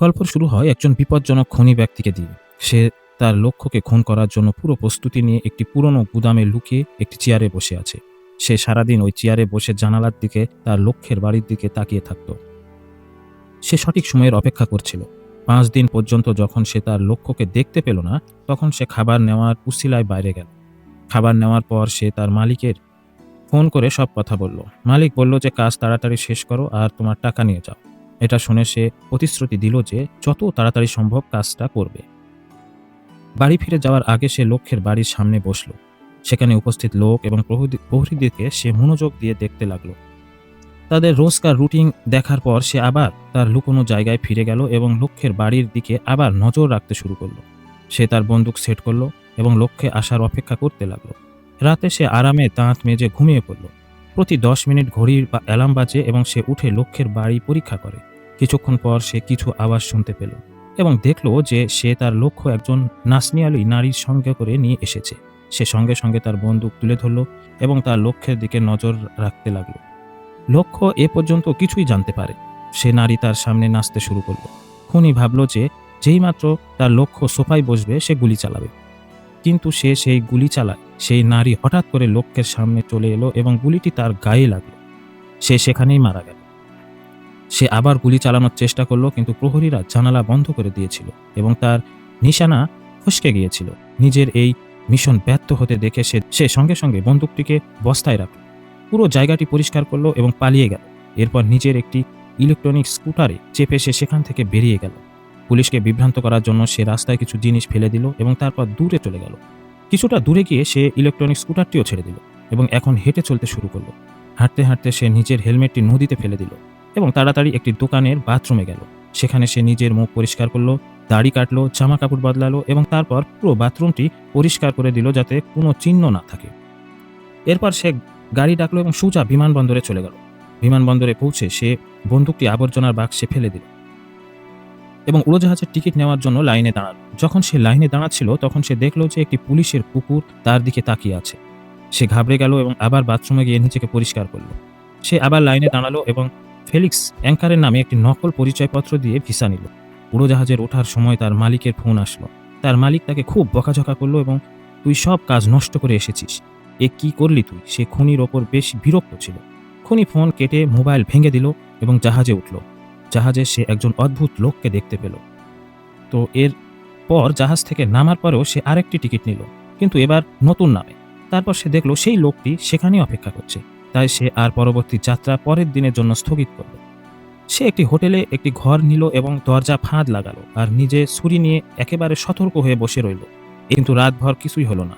গল্প শুরু হয় একজন বিপজ্জনক খনি ব্যক্তিকে দিয়ে। সে তার লক্ষ্যকে খুন করার জন্য পুরো প্রস্তুতি নিয়ে একটি পুরনো গুদামে লুকিয়ে একটি চেয়ারে বসে আছে। সে সারাদিন ওই চেয়ারে বসে জানালার দিকে, তার লক্ষ্যের বাড়ির দিকে তাকিয়ে থাকত। সে সঠিক সময়ের অপেক্ষা করছিল। পাঁচ দিন পর্যন্ত যখন সে তার লক্ষ্যকে দেখতে পেল না, তখন সে খাবার নেওয়ার উসিলায় বাইরে গেল। খাবার নেওয়ার পর সে তার মালিকের ফোন করে সব কথা বলল। মালিক বলল যে, কাজ তাড়াতাড়ি শেষ করো আর তোমার টাকা নিয়ে যাও। এটা শুনে সে প্রতিশ্রুতি দিল যে যত তাড়াতাড়ি সম্ভব কাজটা করবে। বাড়ি ফিরে যাওয়ার আগে সে লক্ষ্যের বাড়ির সামনে বসল। সেখানে উপস্থিত লোক এবং প্রহরীদেরকে সে মনোযোগ দিয়ে দেখতে লাগল। তাদের রোজকার রুটিন দেখার পর সে আবার তার লুকোনো জায়গায় ফিরে গেল এবং লক্ষ্যের বাড়ির দিকে আবার নজর রাখতে শুরু করল। সে তার বন্দুক সেট করল এবং লক্ষ্যে আসার অপেক্ষা করতে লাগল। রাতে সে আরামে দাঁত মেজে ঘুমিয়ে পড়ল। প্রতি দশ মিনিট ঘড়ির বা অ্যালার্ম বাজে এবং সে উঠে লক্ষ্যের বাড়ি পরীক্ষা করে। কিছুক্ষণ পর সে কিছু আওয়াজ শুনতে পেল এবং দেখল যে সে তার লক্ষ্য একজন নাসনিয়ালি নারীর সঙ্গে করে নিয়ে এসেছে। সে সঙ্গে সঙ্গে তার বন্দুক তুলে ধরল এবং তার লক্ষ্যের দিকে নজর রাখতে লাগল। লক্ষ্য এ পর্যন্ত কিছুই জানতে পারে। সে নারী তার সামনে নাচতে শুরু করল। খুনি ভাবল যে যেইমাত্র তার লক্ষ্য সোফায় বসবে সে গুলি চালাবে। কিন্তু সে সেই গুলি চালায়। সেই নারী হঠাৎ করে লক্ষ্যের সামনে চলে এলো এবং গুলিটি তার গায়ে লাগল। সে সেখানেই মারা গেল। সে আবার গুলি চালানোর চেষ্টা করল, কিন্তু প্রহরীরা জানালা বন্ধ করে দিয়েছিল এবং তার নিশানা ফসকে গিয়েছিল। নিজের এই মিশন ব্যর্থ হতে দেখে সে সে সঙ্গে সঙ্গে বন্দুকটিকে বস্তায় রাখল। পুরো জায়গাটি পরিষ্কার করল এবং পালিয়ে গেল। এরপর নিজের একটি ইলেকট্রনিক স্কুটারে চেপে সে সেখান থেকে বেরিয়ে গেল। পুলিশকে বিভ্রান্ত করার জন্য সে রাস্তায় কিছু জিনিস ফেলে দিল এবং তারপর দূরে চলে গেল। কিছুটা দূরে গিয়ে সে ইলেকট্রনিক স্কুটারটিও ছেড়ে দিল এবং এখন হেঁটে চলতে শুরু করল। হাঁটতে হাঁটতে সে নিজের হেলমেটটি নদীতে ফেলে দিল। এবং তাড়াতাড়ি একটি দোকানের বাথরুমে গেল। সেখানে সে নিজের মুখ পরিষ্কার করল, দাড়ি কাটলো জামা কাপড় বদলালো এবং তারপর পুরো বাথরুমটি পরিষ্কার করে দিল যাতে কোনো চিহ্ন না থাকে। এরপর সে গাড়ি ডাকলো এবং সোজা বিমানবন্দরে চলে গেল। বিমানবন্দরে পৌঁছে সে বন্দুকটি আবর্জনার বাক্সে ফেলে দিল এবং উড়োজাহাজের টিকিট নেওয়ার জন্য লাইনে দাঁড়াল। যখন সে লাইনে দাঁড়াচ্ছিল, তখন সে দেখল যে একটি পুলিশের কুকুর তার দিকে তাকিয়ে আছে। সে ঘাবড়ে গেল এবং আবার বাথরুমে গিয়ে নিজেকে পরিষ্কার করল। সে আবার লাইনে দাঁড়াল এবং ফেলিক্স অ্যাঙ্কারের নামে একটি নকল পরিচয়পত্র দিয়ে ভিসা নিল। উড়োজাহাজের ওঠার সময় তার মালিকের ফোন আসলো। তার মালিক তাকে খুব বকাঝকা করল এবং, তুই সব কাজ নষ্ট করে এসেছিস। এ কি করলি তুই? সে খুনির ওপর বেশ বিরক্ত ছিল। খুনি ফোন কেটে মোবাইল ভেঙে দিল এবং জাহাজে উঠল। জাহাজে সে একজন অদ্ভুত লোককে দেখতে পেল। তো এর পর জাহাজ থেকে নামার পরেও সে আরেকটি টিকিট নিল। কিন্তু এবার নতুন নামে। তারপর সে দেখল সেই লোকটি সেখানেই অপেক্ষা করছে। তাই সে আর পরবর্তী যাত্রা পরের দিনের জন্য স্থগিত করল। সে একটি হোটেলে একটি ঘর নিল এবং দরজা ফাঁদ লাগালো আর নিজে ছুরি নিয়ে একেবারে সতর্ক হয়ে বসে রইল। কিন্তু রাতভর কিছুই হলো না।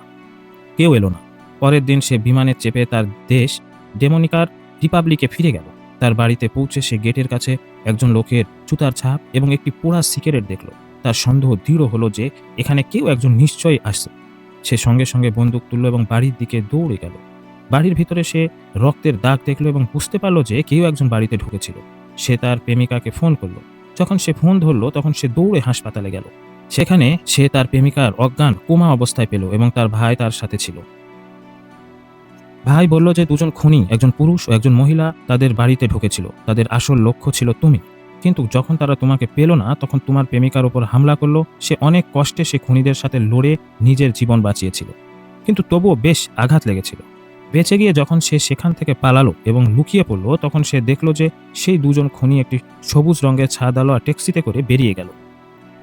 কেউ এলো না। পরের দিন সে বিমানে চেপে তার দেশ ডেমোনিকার রিপাবলিকে ফিরে গেল। তার বাড়িতে পৌঁছে সে গেটের কাছে একজন লোকের জুতার ছাপ এবং একটি পোড়া সিগারেট দেখল। তার সন্দেহ দৃঢ় হলো যে এখানে কেউ একজন নিশ্চয়ই আসছে। সে সঙ্গে সঙ্গে বন্দুক তুলল এবং বাড়ির দিকে দৌড়ে গেল। বাড়ির ভিতরে সে রক্তের দাগ দেখল এবং বুঝতে পারল যে কেউ একজন বাড়িতে ঢুকেছিল। সে তার প্রেমিকাকে ফোন করল। যখন সে ফোন ধরলো, তখন সে দৌড়ে হাসপাতালে গেল। সেখানে সে তার প্রেমিকার অজ্ঞান, কোমা অবস্থায় পেল এবং তার ভাই তার সাথে ছিল। ভাই বলল যে, দুজন খুনি, একজন পুরুষ ও একজন মহিলা তাদের বাড়িতে ঢুকেছিল। তাদের আসল লক্ষ্য ছিল তুমি। কিন্তু যখন তারা তোমাকে পেল না, তখন তোমার প্রেমিকার উপর হামলা করল। সে অনেক কষ্টে সে খুনিদের সাথে লড়ে নিজের জীবন বাঁচিয়েছিল। কিন্তু তবুও বেশ আঘাত লেগেছিল। বেঁচে গিয়ে যখন সে সেখান থেকে পালালো এবং লুকিয়ে পড়ল, তখন সে দেখল যে সেই দুজন খনি একটি সবুজ রঙের ছাদ আলো আর ট্যাক্সিতে করে বেরিয়ে গেল।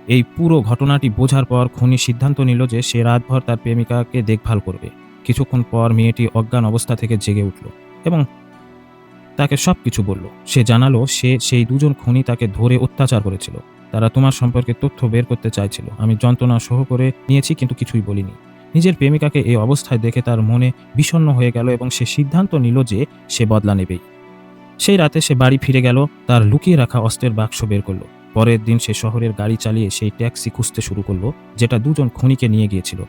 এই পুরো ঘটনাটি বোঝার পর খনি সিদ্ধান্ত নিল যে সে রাতভর তার প্রেমিকাকে দেখভাল করবে। কিছুক্ষণ পর মেয়েটি অজ্ঞান অবস্থা থেকে জেগে উঠল এবং তাকে সব কিছু বলল। সে জানালো সে সেই দুজন খনি তাকে ধরে অত্যাচার করেছিল। তারা তোমার সম্পর্কে তথ্য বের করতে চাইছিল। আমি যন্ত্রণা সহ করে নিয়েছি, কিন্তু কিছুই বলিনি। নিজের প্রেমিকাকে এই অবস্থায় দেখে তার মনে বিষণ্ণ হয়ে গেল এবং সে সিদ্ধান্ত নিল যে সে বদলা নেবেই। সেই রাতে সে বাড়ি ফিরে গেল, তার লুকিয়ে রাখা অস্ত্রের বাক্স বের করল। পরের দিন সে শহরের গাড়ি চালিয়ে সেই ট্যাক্সি খুঁজতে শুরু করল, যেটা দুজন খুনিকে নিয়ে গিয়েছিল।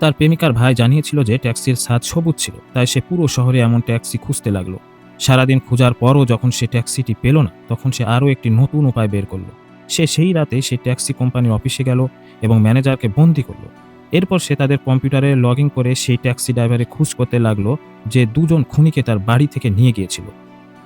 তার প্রেমিকার ভাই জানিয়েছিল যে ট্যাক্সির স্বাদ সবুজ ছিল, তাই সে পুরো শহরে এমন ট্যাক্সি খুঁজতে লাগল। সারাদিন খোঁজার পরও যখন সে ট্যাক্সিটি পেল না, তখন সে আরও একটি নতুন উপায় বের করল। সে সেই রাতে সে ট্যাক্সি কোম্পানির অফিসে গেল এবং ম্যানেজারকে বন্দি করল। এরপর সে তাদের কম্পিউটারে লগ ইন করে সেই ট্যাক্সি ড্রাইভারে খুঁজ করতে লাগল যে দুজন খুনিকে তার বাড়ি থেকে নিয়ে গিয়েছিল।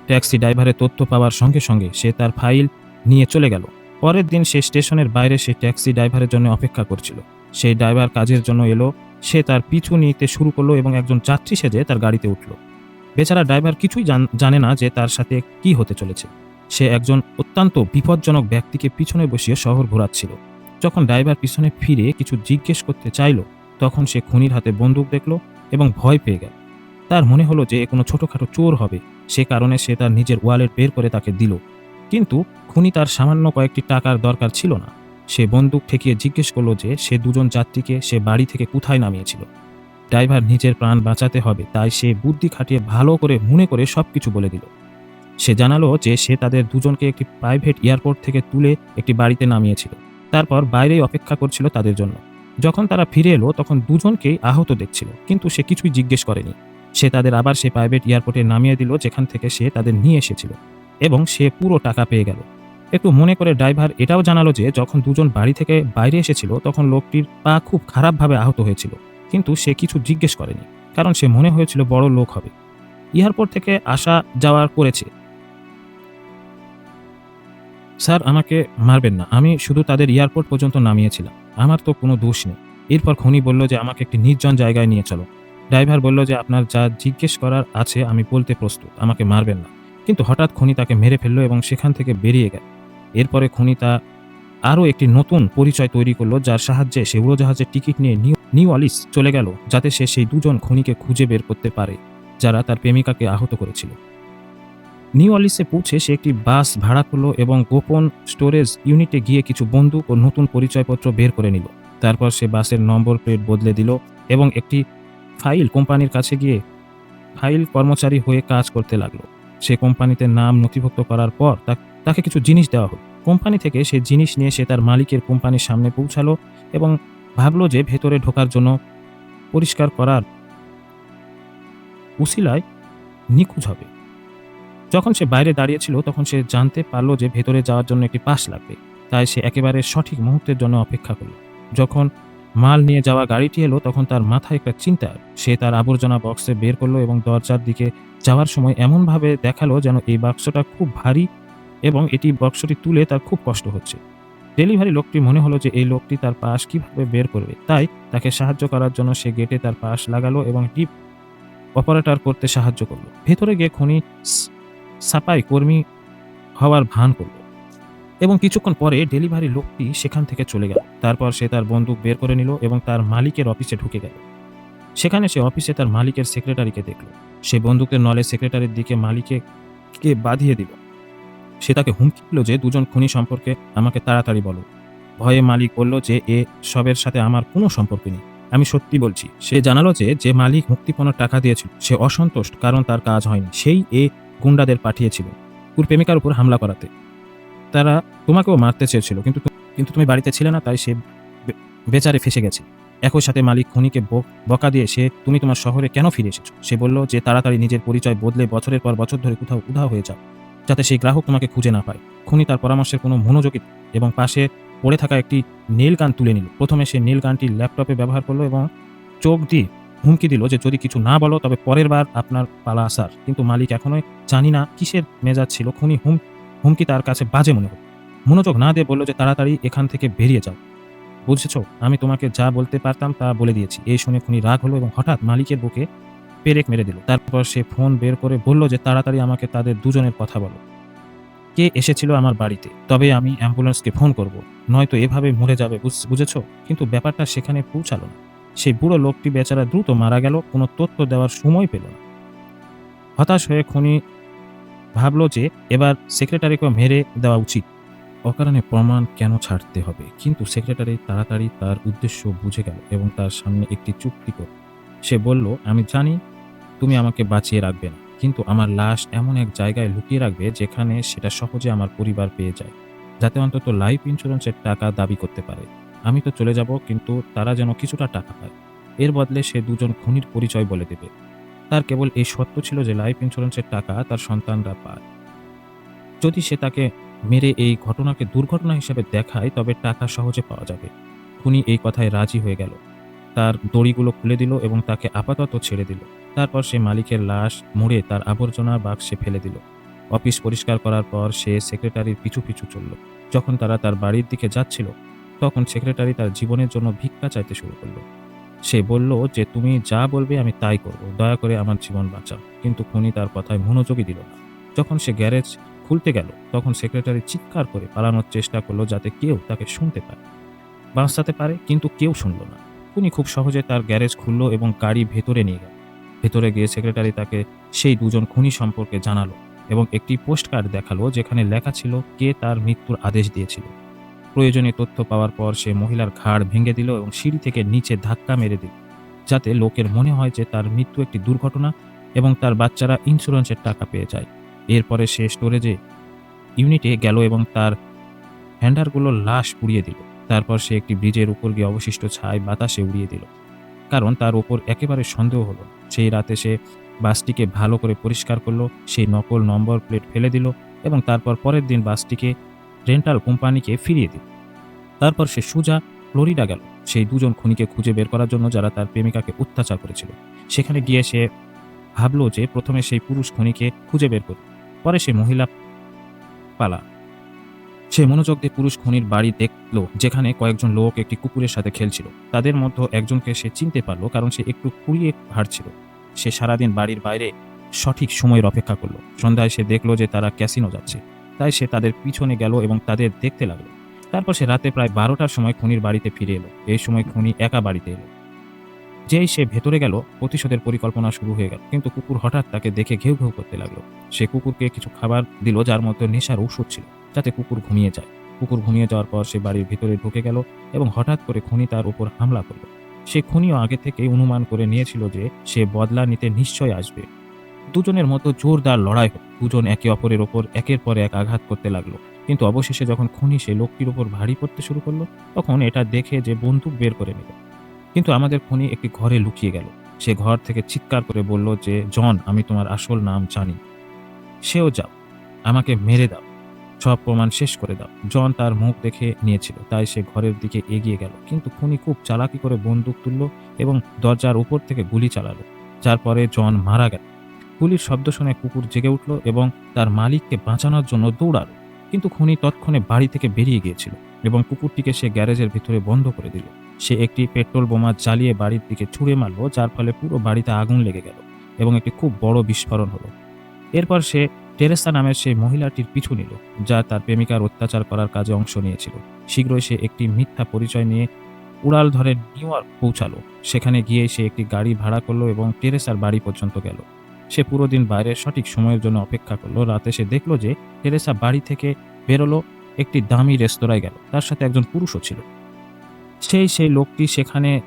ট্যাক্সি ড্রাইভারের তথ্য পাওয়ার সঙ্গে সঙ্গে সে তার ফাইল নিয়ে চলে গেল। পরের দিন সে স্টেশনের বাইরে সে ট্যাক্সি ড্রাইভারের জন্য অপেক্ষা করছিল। সেই ড্রাইভার কাজের জন্য এলো, সে তার পিছু নিতে শুরু করল এবং একজন যাত্রী সেজে তার গাড়িতে উঠল। বেচারা ড্রাইভার কিছুই জান- জানে না যে তার সাথে কি হতে চলেছে। সে একজন অত্যন্ত বিপজ্জনক ব্যক্তিকে পিছনে বসিয়ে শহর ঘোরাচ্ছিল। যখন ড্রাইভার পিছনে ফিরে কিছু জিজ্ঞেস করতে চাইল, তখন সে খুনির হাতে বন্দুক দেখল এবং ভয় পেয়ে গেল। তার মনে হলো যে কোনো ছোটোখাটো চোর হবে। সে কারণে সে তার নিজের ওয়ালেট বের করে তাকে দিল। কিন্তু খুনি তার সামান্য কয়েকটি টাকার দরকার ছিল না। সে বন্দুক ঠেকিয়ে জিজ্ঞেস করল যে সে দুজন যাত্রীকে সে বাড়ি থেকে কোথায় নামিয়েছিল। ড্রাইভার নিজের প্রাণ বাঁচাতে হবে, তাই সে বুদ্ধি খাটিয়ে ভালো করে মনে করে সব কিছু বলে দিল। সে জানালো যে সে তাদের দুজনকে একটি প্রাইভেট এয়ারপোর্ট থেকে তুলে একটি বাড়িতে নামিয়েছিল। তারপর বাইরেই অপেক্ষা করছিল তাদের জন্য। যখন তারা ফিরে এলো, তখন দুজনকেই আহত দেখছিল, কিন্তু সে কিছুই জিজ্ঞেস করেনি। সে তাদের আবার সে প্রাইভেট এয়ারপোর্টে নামিয়ে দিল, যেখান থেকে সে তাদের নিয়ে এসেছিল, এবং সে পুরো টাকা পেয়ে গেল। একটু মনে করে ড্রাইভার এটাও জানালো যে, যখন দুজন বাড়ি থেকে বাইরে এসেছিল, তখন লোকটির পা খুব খারাপভাবে আহত হয়েছিল, কিন্তু সে কিছু জিজ্ঞেস করেনি, কারণ সে মনে হয়েছিল বড় লোক হবে। এয়ারপোর্ট থেকে আসা যাওয়ার করেছে স্যার, আমাকে মারবেন না। আমি শুধু তাদের এয়ারপোর্ট পর্যন্ত নামিয়েছিলাম। আমার তো কোনো দোষ নেই। এরপর খনি বলল যে আমাকে একটি নির্জন জায়গায় নিয়ে চলো। ড্রাইভার বলল যে আপনার যা জিজ্ঞেস করার আছে, আমি বলতে প্রস্তুত। আমাকে মারবেন না। কিন্তু হঠাৎ খনি তাকে মেরে ফেলল এবং সেখান থেকে বেরিয়ে গেল। এরপরে খনি তা আরও একটি নতুন পরিচয় তৈরি করল, যার সাহায্যে সে উড়োজাহাজের টিকিট নিয়ে নিউ নিউ অলিস চলে গেল, যাতে সে সেই দুজন খুনিকে খুঁজে বের করতে পারে, যারা তার প্রেমিকাকে আহত করেছিল। নিউ অলিসে পৌঁছে সে একটি বাস ভাড়া করল এবং গোপন স্টোরেজ ইউনিটে গিয়ে কিছু বন্দুক ও নতুন পরিচয়পত্র বের করে নিল। তারপর সে বাসের নম্বর প্লেট বদলে দিল এবং একটি ফাইল কোম্পানির কাছে গিয়ে ফাইল কর্মচারী হয়ে কাজ করতে লাগল। সে কোম্পানিতে নাম নথিভুক্ত করার পর তাকে কিছু জিনিস দেওয়া হলো। কোম্পানি থেকে সে জিনিস নিয়ে সে তার মালিকের কোম্পানির সামনে পৌঁছালো এবং ভাবলো যে ভেতরে ঢোকার জন্য পরিষ্কার করার উসিলায় নিখোঁজ হবে। যখন সে বাইরে দাঁড়িয়েছিল তখন সে জানতে পারল যে ভেতরে যাওয়ার জন্য একটি পাস লাগবে। তাই সে একেবারে সঠিক মুহূর্তের জন্য অপেক্ষা করল। যখন মাল নিয়ে যাওয়া গাড়িটি এলো, তখন তার মাথায় একটা চিন্তা। সে তার আবর্জনা বক্সে বের করল এবং দরজার দিকে যাওয়ার সময় এমনভাবে দেখাল যেন এই বাক্সটা খুব ভারী এবং এটি বক্সটি তুলে তার খুব কষ্ট হচ্ছে। ডেলিভারি লোকটি মনে হলো যে এই লোকটি তার পাশ কীভাবে বের করবে। তাই তাকে সাহায্য করার জন্য সে গেটে তার পাশ লাগালো এবং ডিপ অপারেটর করতে সাহায্য করল। ভেতরে গিয়ে খনি সাপাই কর্মী হওয়ার ভান করল এবং কিছুক্ষণ পরে ডেলিভারি লোকটি সেখান থেকে চলে গেল। তারপর সে তার বন্দুক বের করে নিল এবং তার মালিকের অফিসে ঢুকে গেল। সেখানে সে অফিসে তার মালিকের সেক্রেটারিকে দেখল। সে বন্দুকের নলে সেক্রেটারির দিকে মালিকে কে বাঁধিয়ে দিল। সে তাকে হুমকি দিল যে, দুজন খুনি সম্পর্কে আমাকে তাড়াতাড়ি বলো। ভয়ে মালিক বলল যে, এ সবের সাথে আমার কোনো সম্পর্ক নেই। আমি সত্যি বলছি। সে জানালো যে যে মালিক মুক্তিপণের টাকা দিয়েছিল, সে অসন্তুষ্ট কারণ তার কাজ হয়নি। সেই এ গুন্ডাদের পাঠিয়েছিল তোর প্রেমিকার উপর হামলা করাতে। তারা তোমাকেও মারতে চেয়েছিল, কিন্তু কিন্তু তুমি বাড়িতে ছিলে না, তাই সে বেচারে ফেসে গেছে। একই সাথে মালিক খনিকে বকা দিয়ে সে, তুমি তোমার শহরে কেন ফিরে এসেছ? সে বলল যে, তাড়াতাড়ি নিজের পরিচয় বদলে বছরের পর বছর ধরে কোথাও উধাও হয়ে যাও, যাতে সেই গ্রাহক তোমাকে খুঁজে না পায়। খুনি তার পরামর্শের কোনো মনোযোগী এবং পাশে পড়ে থাকা একটি নীল গান তুলে নিল। প্রথমে সে নীল গানটি ল্যাপটপে ব্যবহার করল এবং চোখ দিয়ে হুমকি দিল যে যদি কিছু না বলো, তবে পরের বার আপনার পালা আসার। কিন্তু মালিক এখনোই জানি না কিসের মেজাজ ছিল, খুনি হুম, হুমকি তার কাছে বাজে মনে হলো। মনোযোগ না দিয়ে বলল যে, তাড়াতাড়ি এখান থেকে বেরিয়ে যাও। বুঝেছ, আমি তোমাকে যা বলতে পারতাম তা বলে দিয়েছি। এই শুনে খুনি রাগ হলো এবং হঠাৎ মালিকের বুকে পেরেক মেরে দিল। তারপর সে ফোন বের করে বলল যে, তাড়াতাড়ি আমাকে তাদের দুজনের কথা বলো। কে এসেছিল আমার বাড়িতে? তবে আমি অ্যাম্বুলেন্সকে ফোন করব, নয়তো এভাবে মরে যাবে, বুঝ- বুঝেছ? কিন্তু ব্যাপারটা সেখানে পৌঁছালো না। সেই বুড়ো লোকটি বেচারা দ্রুত মারা গেল, কোনো তথ্য দেওয়ার সময় পেল না। হতাশ হয়ে খনি ভাবলো যে এবার সেক্রেটারিকে মেরে দেওয়া উচিত। অকারণে প্রমাণ কেন ছাড়তে হবে? কিন্তু সেক্রেটারি তাড়াতাড়ি তার উদ্দেশ্য বুঝে গেল এবং তার সামনে একটি চুক্তি করল। সে বলল, আমি জানি তুমি আমাকে বাঁচিয়ে রাখবে না, কিন্তু আমার লাশ এমন এক জায়গায় লুকিয়ে রাখবে যেখানে সেটা সহজে আমার পরিবার পেয়ে যায়, যাতে অন্তত লাইফ ইন্স্যুরেন্সের টাকা দাবি করতে পারে। আমি তো চলে যাব, কিন্তু তারা যেন কিছুটা টাকা পায়। এর বদলে সে দুজন খুনির পরিচয় বলে দেবে। তার কেবল এই সত্য ছিল যে লাইফ ইন্স্যুরেন্সের টাকা তার সন্তানরা পায়। যদি সে তাকে মেরে এই ঘটনাকে দুর্ঘটনা হিসেবে দেখায়, তবে টাকা সহজে পাওয়া যাবে। খুনি এই কথায় রাজি হয়ে গেল। তার দড়িগুলো খুলে দিল এবং তাকে আপাতত ছেড়ে দিল। তারপর সে মালিকের লাশ মুড়ে তার আবর্জনা বাক্সে ফেলে দিল। অফিস পরিষ্কার করার পর সে সেক্রেটারির পিছু পিছু চলল। যখন তারা তার বাড়ির দিকে যাচ্ছিল তখন সেক্রেটারি তার জীবনের জন্য ভিক্ষা চাইতে শুরু করল। সে বলল যে, তুমি যা বলবে আমি তাই করব। দয়া করে আমার জীবন বাঁচাও। কিন্তু খুনি তার কথায় মনোযোগী দিল না। যখন সে গ্যারেজ খুলতে গেল, তখন সেক্রেটারি চিৎকার করে পালানোর চেষ্টা করল যাতে কেউ তাকে শুনতে পারে বাঁচাতে পারে, কিন্তু কেউ শুনল না। খুনি খুব সহজে তার গ্যারেজ খুললো এবং গাড়ি ভেতরে নিয়ে গেল। ভেতরে গিয়ে সেক্রেটারি তাকে সেই দুজন খুনি সম্পর্কে জানালো এবং একটি পোস্ট কার্ড দেখাল যেখানে লেখা ছিল কে তার মৃত্যুর আদেশ দিয়েছিল। প্রয়োজনীয় তথ্য পাওয়ার পর সে মহিলার ঘাড় ভেঙে দিল এবং সিঁড়ি থেকে নিচে ধাক্কা মেরে দিল, যাতে লোকের মনে হয় যে তার মৃত্যু একটি দুর্ঘটনা এবং তার বাচ্চারা ইন্স্যুরেন্সের টাকা পেয়ে যায়। এরপরে সে স্টোরেজে ইউনিটে গেল এবং তার হ্যান্ডারগুলো লাশ পুড়িয়ে দিল। তারপর সে একটি ব্রিজের উপর গিয়ে অবশিষ্ট ছাই বাতাসে উড়িয়ে দিল। কারণ তার ওপর একেবারে সন্দেহ হলো। সেই রাতে সে বাসটিকে ভালো করে পরিষ্কার করল সেই নকল নম্বর প্লেট ফেলে দিল এবং তারপর পরের দিন বাসটিকে রেন্টাল কোম্পানিকে ফিরিয়ে দিল। তারপর সে সুজা, ফ্লোরিডা গেল। সেই দুজন খুনিকে খুঁজে বের করার জন্য যারা তার প্রেমিকাকে অত্যাচার করেছিল। সেখানে গিয়ে সে ভাবলো যে প্রথমে সেই পুরুষ খুনিকে খুঁজে বের করবে পরে সে মহিলা পালা। সে মনোযোগ দিয়ে পুরুষ খুনির বাড়ি দেখল, যেখানে কয়েকজন লোক একটি কুকুরের সাথে খেলছিল। তাদের মধ্যে একজনকে সে চিনতে পারল, কারণ সে একটু কুড়িয়ে হাঁটছিল। সে সারাদিন বাড়ির বাইরে সঠিক সময়ের অপেক্ষা করল। সন্ধ্যায় সে দেখল যে তারা ক্যাসিনো যাচ্ছে। তাই সে তাদের পিছনে গেল এবং তাদের দেখতে লাগল। তারপর সে রাতে প্রায় বারোটার সময় খুনির বাড়িতে ফিরে এলো। এই সময় খুনি একা বাড়িতে এলো। যেই সে ভেতরে গেল, প্রতিশোধের পরিকল্পনা শুরু হয়ে গেল। কিন্তু কুকুর হঠাৎ তাকে দেখে ঘেউ ঘেউ করতে লাগল। সে কুকুরকে কিছু খাবার দিল, যার মধ্যে নেশার ঔষধ ছিল, যাতে কুকুর ঘুমিয়ে যায়। কুকুর ঘুমিয়ে যাওয়ার পর সে বাড়ির ভিতরে ঢুকে গেল এবং হঠাৎ করে খুনি তার উপর হামলা করল। সে খুনিও আগে থেকে অনুমান করে নিয়েছিল যে সে বদলা নিতে নিশ্চয় আসবে। দুজনের মতো জোরদার লড়াই দুজন একে অপরের ওপর একের পর এক আঘাত করতে লাগল। কিন্তু অবশেষে যখন খুনি সে লোকটির উপর ভারী পড়তে শুরু করল, তখন এটা দেখে যে বন্দুক বের করে নিল কিন্তু আমাদের খুনি একটি ঘরে লুকিয়ে গেল। সে ঘর থেকে চিৎকার করে বলল যে, জন, আমি তোমার আসল নাম জানি। সেও যাও। আমাকে মেরে দাও। সব প্রমাণ শেষ করে দাও। জন তার মুখ দেখে নিয়েছিল। তাই সে ঘরের দিকে এগিয়ে গেল। কিন্তু খুনি খুব চালাকি করে বন্দুক তুলল এবং দরজার উপর থেকে গুলি চালালো। যার পরে জন মারা গেল। গুলির শব্দ শুনে কুকুর জেগে উঠল এবং তার মালিককে বাঁচানোর জন্য দৌড়ালো। কিন্তু খুনি তৎক্ষণে বাড়ি থেকে বেরিয়ে গিয়েছিল এবং কুকুরটিকে সে গ্যারেজের ভিতরে বন্ধ করে দিল। সে একটি পেট্রোল বোমা জ্বালিয়ে বাড়ির দিকে ছুঁড়ে মারলো, যার ফলে পুরো বাড়িতে আগুন লেগে গেল এবং একটি খুব বড় বিস্ফোরণ হলো। এরপর সে টেরেসা নামের সেই মহিলাটির পিছু নিল, যা তার প্রেমিকার অত্যাচার করার কাজে অংশ নিয়েছিল। শীঘ্রই সে একটি মিথ্যা পরিচয় নিয়ে উড়াল ধরে নিউ ইয়র্ক পৌঁছালো। সেখানে গিয়ে সে একটি গাড়ি ভাড়া করল এবং টেরেসার বাড়ি পর্যন্ত গেল। সে পুরো দিন বাইরে সঠিক সময়ের জন্য অপেক্ষা করল। রাতে সে দেখল যে টেরেসা বাড়ি থেকে বেরোলো, একটি দামি রেস্তোরাঁয় গেল। তার সাথে একজন পুরুষও ছিল। সেই সেই লোকটি সেখানে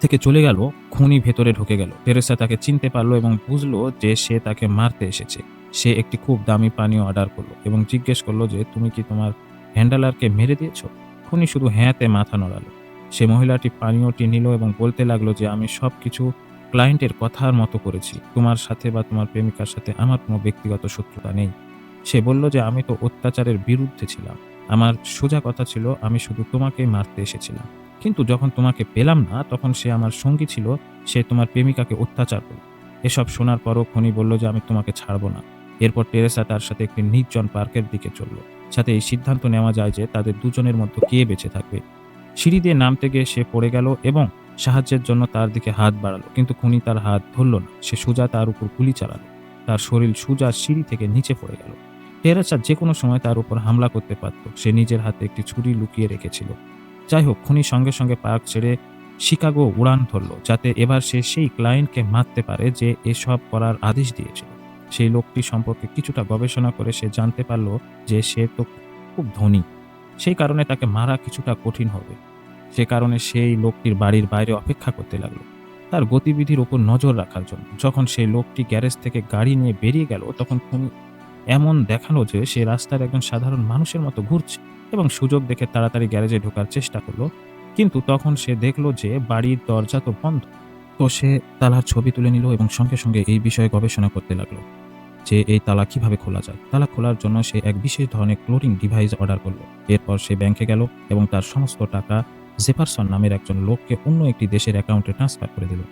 থেকে চলে গেল, খুনি ভেতরে ঢুকে গেল। টেরেসা তাকে চিনতে পারল এবং বুঝলো যে সে তাকে মারতে এসেছে। সে একটি খুব দামি পানীয় অর্ডার করল এবং জিজ্ঞেস করল যে, তুমি কি তোমার হ্যান্ডালারকে মেরে দিয়েছ? খুনি শুধু হ্যাঁতে মাথা নড়ালো। সে মহিলাটি পানীয়টি নিল এবং বলতে লাগল যে, আমি সব কিছু ক্লায়েন্টের কথার মতো করেছি। তোমার সাথে বা তোমার প্রেমিকার সাথে আমার কোনো ব্যক্তিগত শত্রুতা নেই। সে বলল যে আমি তো অত্যাচারের বিরুদ্ধে ছিলাম। আমার সোজা কথা ছিল, আমি শুধু তোমাকে মারতে এসেছিলাম। কিন্তু যখন তোমাকে পেলাম না, তখন সে আমার সঙ্গী ছিল, সে তোমার প্রেমিকাকে অত্যাচার করল। এসব শোনার পরও খনি বলল যে আমি তোমাকে ছাড়বো না। এরপর টেরেসা তার সাথে একটি নির্জন পার্কের দিকে চলল। সাথে এই সিদ্ধান্ত নেওয়া যায় যে তাদের দুজনের মধ্যে কে বেঁচে থাকবে। সিঁড়ি দিয়ে নামতে গিয়ে সে পড়ে গেল এবং সাহায্যের জন্য তার দিকে হাত বাড়ালো, কিন্তু খুনি তার হাত ধরল না। সে সোজা তার উপর গুলি চালালো। তার শরীর সোজা সিঁড়ি থেকে নিচে পড়ে গেল। টেরেসা যে কোনো সময় তার উপর হামলা করতে পারত। সে নিজের হাতে একটি ছুরি লুকিয়ে রেখেছিল। যাই হোক খুনি সঙ্গে সঙ্গে পার্ক ছেড়ে শিকাগো উড়ান ধরলো, যাতে এবার সে সেই ক্লায়েন্টকে মারতে পারে যে এসব করার আদেশ দিয়েছিল। সেই লোকটি সম্পর্কে কিছুটা গবেষণা করে সে জানতে পারল যে সে তো খুব ধনী। সেই কারণে তাকে মারা কিছুটা কঠিন হবে। সে কারণে সেই লোকটির বাড়ির বাইরে অপেক্ষা করতে লাগল। তার গতিবিধির ওপর নজর রাখার জন্য। যখন সেই লোকটি গ্যারেজ থেকে গাড়ি নিয়ে বেরিয়ে গেল, তখন খুনি এমন দেখাল যে সে রাস্তার একজন সাধারণ মানুষের মতো ঘুরছে এবং সুযোগ দেখে তাড়াতাড়ি গ্যারেজে ঢোকার চেষ্টা করল। কিন্তু তখন সে দেখল যে বাড়ির দরজা তো বন্ধ। তো সে তালার ছবি তুলে নিল এবং সঙ্গে সঙ্গে এই বিষয়ে গবেষণা করতে লাগল যে এই তালা কীভাবে খোলা যায়। তালা খোলার জন্য সে এক বিশেষ ধরনের ক্লোরিং ডিভাইস অর্ডার করল। এরপর সে ব্যাংকে গেল এবং তার সমস্ত টাকা জেফারসন নামের একজন লোককে অন্য একটি দেশের অ্যাকাউন্টে ট্রান্সফার করে দিল।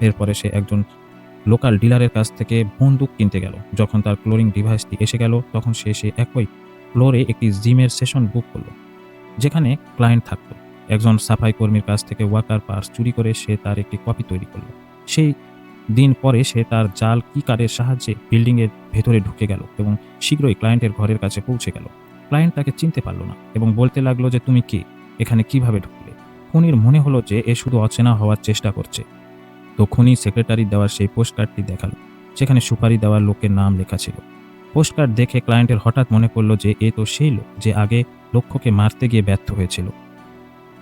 এরপরে সে একজন লোকাল ডিলারের কাছ থেকে বন্দুক কিনতে গেল। যখন তার ক্লোরিং ডিভাইসটি এসে গেল, তখন সে সে একই ফ্লোরে একটি জিমের সেশন বুক করল, যেখানে ক্লায়েন্ট থাকতো। একজন সাফাই কর্মীর কাছ থেকে ওয়াকার পার্স চুরি করে সে তার একটি কপি তৈরি করল। সেই দিন পরে সে তার জাল কি কার্ডের সাহায্যে বিল্ডিংয়ের ভেতরে ঢুকে গেল এবং শীঘ্রই ক্লায়েন্টের ঘরের কাছে পৌঁছে গেল। ক্লায়েন্ট তাকে চিনতে পারল না এবং বলতে লাগল যে, তুমি কে? এখানে কীভাবে ঢুকলে? খুনির মনে হলো যে এ শুধু অচেনা হওয়ার চেষ্টা করছে। তো খুনি সেক্রেটারি দেওয়ার সেই পোস্টকার্ডটি দেখাল সেখানে সুপারি দেওয়ার লোকের নাম লেখা ছিল। পোস্টকার্ড দেখে ক্লায়েন্টের হঠাৎ মনে পড়ল যে এ তো সেই লোক যে আগে লক্ষ্যকে মারতে গিয়ে ব্যর্থ হয়েছিল।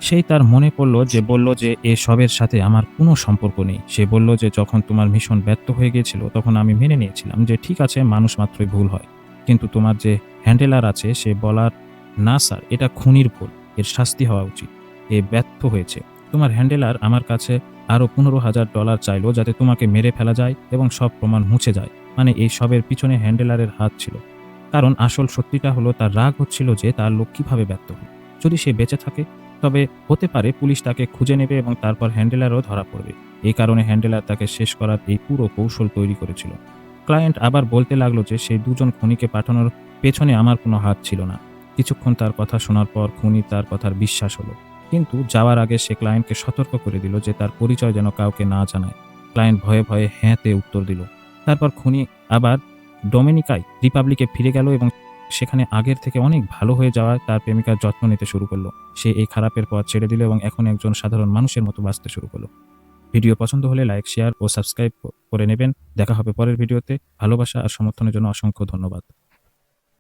সেই তার মনে পড়ল যে বলল যে এ সবের সাথে আমার কোনো সম্পর্ক নেই। সে বলল যে যখন তোমার মিশন ব্যর্থ হয়ে গিয়েছিল তখন আমি মেনে নিয়েছিলাম যে ঠিক আছে, মানুষ মাত্রই ভুল হয়। কিন্তু তোমার যে হ্যান্ডেলার আছে সে বলার, না স্যার, এটা খুনির ভুল। এর শাস্তি হওয়া উচিত। এ ব্যর্থ হয়েছে। তোমার হ্যান্ডেলার আমার কাছে আরও পনেরো হাজার ডলার চাইলো যাতে তোমাকে মেরে ফেলা যায় এবং সব প্রমাণ মুছে যায়। মানে এই সবের পিছনে হ্যান্ডেলারের হাত ছিল। কারণ আসল সত্যিটা হলো, তার রাগ হচ্ছিল যে তার লোক কীভাবে ব্যর্থ হল যদি সে বেঁচে থাকে, তবে হতে পারে পুলিশ তাকে খুঁজে নেবে এবং তারপর হ্যান্ডেলারও ধরা পড়বে। এই কারণে হ্যান্ডেলার তাকে শেষ করার এই পুরো কৌশল তৈরি করেছিল। ক্লায়েন্ট আবার বলতে লাগল যে সেই দুজন খুনিকে পাঠানোর পেছনে আমার কোনো হাত ছিল না। কিছুক্ষণ তার কথা শোনার পর খুনি তার কথার বিশ্বাস হলো। কিন্তু যাওয়ার আগে সে ক্লায়েন্টকে সতর্ক করে দিল যে তার পরিচয় যেন কাউকে না জানায়। ক্লায়েন্ট ভয়ে ভয়ে হ্যাঁতে উত্তর দিল। তারপর খুনি আবার ডোমিনিকায় রিপাবলিকে ফিরে গেল এবং সেখানে আগের থেকে অনেক ভালো হয়ে যাওয়ায় তার প্রেমিকার যত্ন নিতে শুরু করল। সে এই খারাপের পথ ছেড়ে দিল এবং এখন একজন সাধারণ মানুষের মতো বাঁচতে শুরু করল। ভিডিও পছন্দ হলে লাইক, শেয়ার ও সাবস্ক্রাইব করে নেবেন। দেখা হবে পরের ভিডিওতে। ভালোবাসা আর সমর্থনের জন্য অসংখ্য ধন্যবাদ।